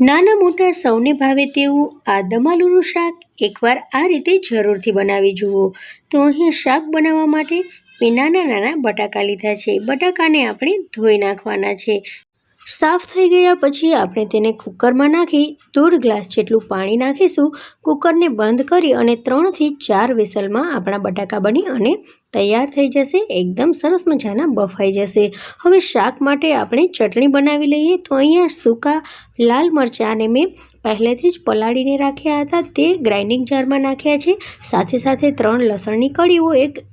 નાના મોટા સૌને ભાવે તેવું આ દમાલુનું શાક એકવાર આ રીતે જરૂરથી બનાવી જુઓ. તો અહીંયા શાક બનાવવા માટે મેં નાના નાના બટાકા લીધા છે. બટાકાને આપણે ધોઈ નાખવાના છે. સાફ થઈ ગયા પછી આપણે તેને કુકરમાં નાખી દોઢ ગ્લાસ જેટલું પાણી નાખીશું. કુકરને બંધ કરી અને ત્રણથી ચાર વિસલમાં આપણા બટાકા બની અને તૈયાર થઈ જશે. એકદમ સરસ મજાના બફાઈ જશે. હવે શાક માટે આપણે ચટણી બનાવી લઈએ તો અહીંયા સૂકા લાલ મરચાંને મેં પહેલેથી જ પલાળીને રાખ્યા હતા. તે ગ્રાઇન્ડિંગ જારમાં નાખ્યા છે. સાથે સાથે ત્રણ લસણની કળીઓ, એક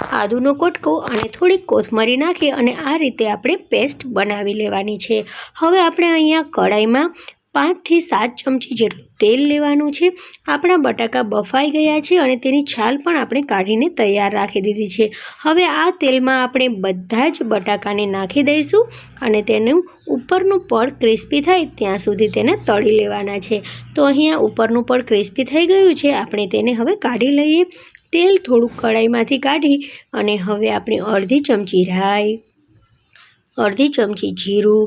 આદુનો કટકો અને થોડીક કોથમરી નાખી અને આ રીતે આપણે પેસ્ટ બનાવી લેવાની છે. હવે આપણે અહીંયા કઢાઈમાં પાંચથી સાત ચમચી જેટલું તેલ લેવાનું છે. આપણા બટાકા બફાઈ ગયા છે અને તેની છાલ પણ આપણે કાઢીને તૈયાર રાખી દીધી છે. હવે આ તેલમાં આપણે બધા જ બટાકાને નાખી દઈશું અને તેનું ઉપરનું પડ ક્રિસ્પી થાય ત્યાં સુધી તેને તળી લેવાના છે. તો અહીંયા ઉપરનું પડ ક્રિસ્પી થઈ ગયું છે. આપણે તેને હવે કાઢી લઈએ. તેલ થોડુંક કઢાઈમાંથી કાઢી અને હવે આપણે અડધી ચમચી રાઈ, અડધી ચમચી જીરું,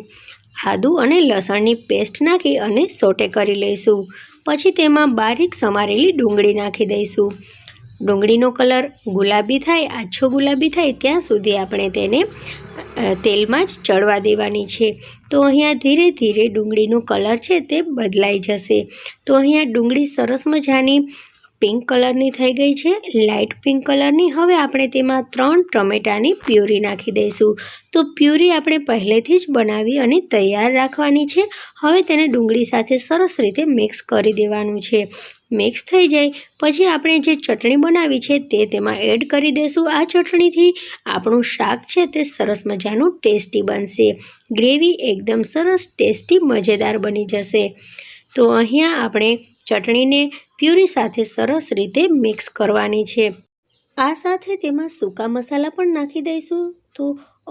આદું અને લસણની પેસ્ટ નાખી અને સોટે કરી લઈશું. પછી તેમાં બારીક સમારેલી ડુંગળી નાખી દઈશું. ડુંગળીનો કલર ગુલાબી થાય, આછો ગુલાબી થાય, ત્યાં સુધી આપણે તેને તેલમાં જ ચડવા દેવાની છે. તો અહીંયા ધીરે ધીરે ડુંગળીનો કલર છે તે બદલાઈ જશે. તો અહીંયા ડુંગળી સરસ મજાની પિંક કલરની થઈ ગઈ છે લાઇટ પિંક કલરની. હવે આપણે તેમાં ત્રણ ટમેટાની પ્યુરી નાખી દઈશું. તો પ્યુરી આપણે પહેલેથી જ બનાવી અને તૈયાર રાખવાની છે. હવે તેને ડુંગળી સાથે સરસ રીતે મિક્સ કરી દેવાનું છે. મિક્સ થઈ જાય, પછી આપણે જે ચટણી બનાવી છે તે તેમાં એડ કરી દઈશું આ ચટણીથી. આપણું શાક છે તે સરસ મજાનું ટેસ્ટી બનશે. ગ્રેવી એકદમ સરસ, ટેસ્ટી, મજેદાર બની જશે. તો અહીંયા આપણે ચટણીને પ્યુરી સાથે સરસ રીતે મિક્સ કરવાની છે. આ સાથે તેમાં સૂકા મસાલા પણ નાખી દઈશું. તો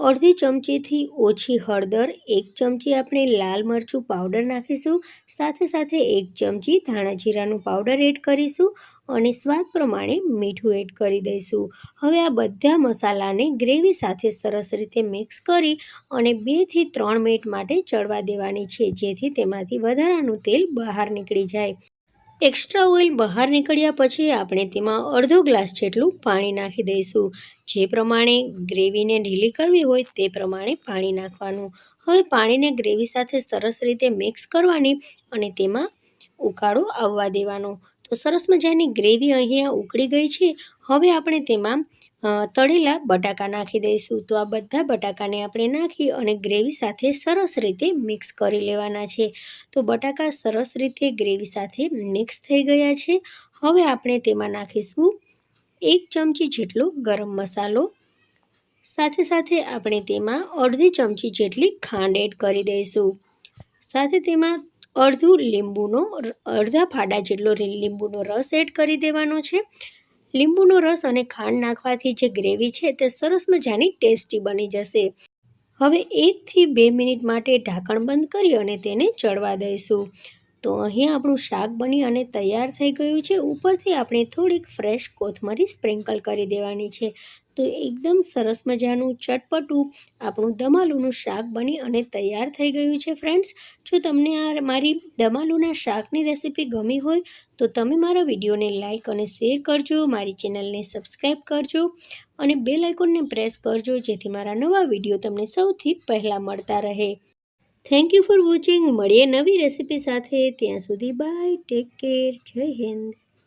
અડધી ચમચીથી ઓછી હળદર, એક ચમચી આપણે લાલ મરચું પાવડર નાખીશું, સાથે સાથે એક ચમચી ધાણા જીરાનું પાવડર એડ કરીશું અને સ્વાદ પ્રમાણે મીઠું એડ કરી દઈશું. હવે આ બધા મસાલાને ગ્રેવી સાથે સરસ રીતે મિક્સ કરી અને બેથી ત્રણ મિનિટ માટે ચડવા દેવાની છે, જેથી તેમાંથી વધારાનું તેલ બહાર નીકળી જાય. એક્સ્ટ્રા ઓઇલ બહાર નીકળ્યા પછી આપણે તેમાં અડધો ગ્લાસ જેટલું પાણી નાખી દઈશું. જે પ્રમાણે ગ્રેવીને ઢીલી કરવી હોય તે પ્રમાણે પાણી નાખવાનું. હવે પાણીને ગ્રેવી સાથે સરસ રીતે મિક્સ કરવાની અને તેમાં ઉકાળો આવવા દેવાનો. તો સરસ મજાની ગ્રેવી અહીંયા ઉકળી ગઈ છે. હવે આપણે તેમાં તળેલા બટાકા નાખી દઈશું. તો આ બધા બટાકાને આપણે નાખી અને ગ્રેવી સાથે સરસ રીતે મિક્સ કરી લેવાના છે. તો બટાકા સરસ રીતે ગ્રેવી સાથે મિક્સ થઈ ગયા છે. હવે આપણે તેમાં નાખીશું એક ચમચી જેટલો ગરમ મસાલો. સાથે સાથે આપણે તેમાં અડધી ચમચી જેટલી ખાંડ એડ કરી દઈશું. સાથે તેમાં અડધું લીંબુનો અડધા ફાડા જેટલો લીંબુનો રસ એડ કરી દેવાનો છે. લીંબુનો રસ અને ખાંડ નાખવાથી જે ગ્રેવી છે તે સરસ મજાની ટેસ્ટી બની જશે. હવે એકથી બે મિનિટ માટે ઢાંકણ બંધ કરી અને તેને ચડવા દઈશું. તો અહીં આપણું શાક બની અને તૈયાર થઈ ગયું છે. ઉપરથી આપણે થોડીક ફ્રેશ કોથમરી સ્પ્રિંકલ કરી દેવાની છે. તો એકદમ સરસ મજાનું ચટપટું આપણું દમાલુનું શાક બની અને તૈયાર થઈ ગયું છે ફ્રેન્ડ્સ જો તમને આ મારી દમાલુના શાકની રેસીપી ગમી હોય, તો તમે મારા વિડીયોને લાઇક અને શેર કરજો, મારી ચેનલને સબસ્ક્રાઈબ કરજો અને બે લાઇકોનને પ્રેસ કરજો, જેથી મારા નવા વીડિયો તમને સૌથી પહેલાં મળતા રહે. થેન્ક યુ ફોર વોચિંગ મળીએ નવી રેસીપી સાથે. ત્યાં સુધી બાય ટેક કેર જય હિન્દ.